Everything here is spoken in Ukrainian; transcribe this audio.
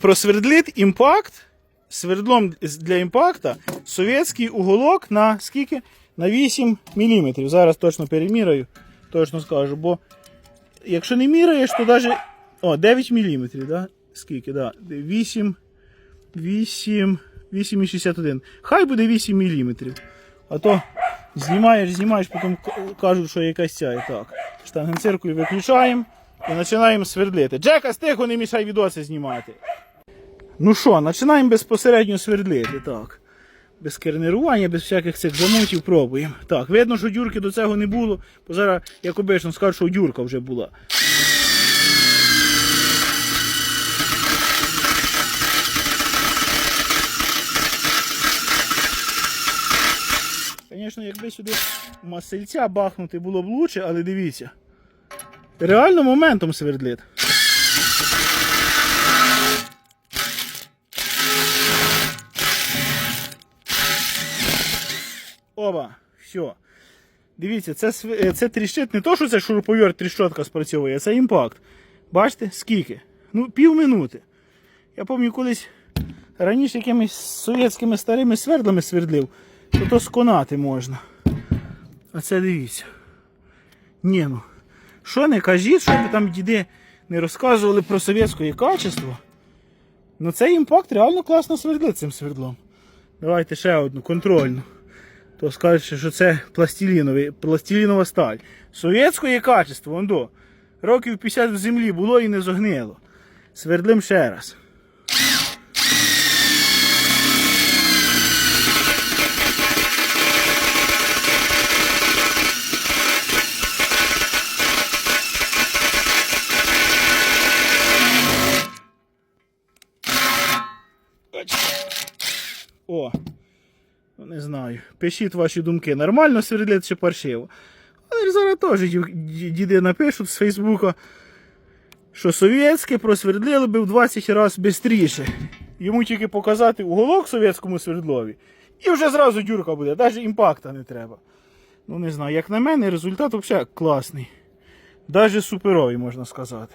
Просвердлит імпакт. Свердлом для імпакта совєтський уголок на скільки? На 8 мм. Зараз точно переміряю, точно скажу, бо якщо не міряєш, то навіть. О, 9 мм, да? Скільки, да? 8. 8. 8,61. Хай буде 8 мм. А то знімаєш, знімаєш, потім кажуть, що якась ця і так. Штангенциркою виключаємо і починаємо свердлити. Джека, стихо, не мішай відоси знімати. Ну що, починаємо безпосередньо свердлити. Так. Без кернерування, без всяких цих замутів пробуємо. Так, видно, що дюрки до цього не було, бо зараз, як обично, скажуть, що дюрка вже була. Звісно, якби сюди масельця бахнути було б лучше, але дивіться. Реально моментом свердлит. Оба, все. Дивіться, це, е, це тріщить не то, що це шуруповерт тріщотка спрацьовує, це імпакт. Бачите, скільки? Ну, пів минути. Я пам'ятаю, колись раніше якимись совєтськими старими свердлами свердлив, то то сконати можна. А це дивіться. Ні, ну. Що не кажіть, що ви там діди не розказували про совєтське качество. Ну цей імпакт реально класно свердлить цим свердлом. Давайте ще одну контрольну. То скажете, що це пластиліновий, пластилінова сталь. Совєтське качество, вон. Років 50 в землі було і не зогнило. Свердлим ще раз. О, ну, не знаю. Пишіть ваші думки. Нормально свердлять чи паршиво. Але зараз теж ді- ді- діди напишуть з Фейсбука, що совєтське просвердлили би в 20 разів швидше. Йому тільки показати уголок совєтському свердлові, і вже зразу дюрка буде, навіть імпакта не треба. Ну не знаю, як на мене, результат взагалі класний. Навіть суперовий, можна сказати.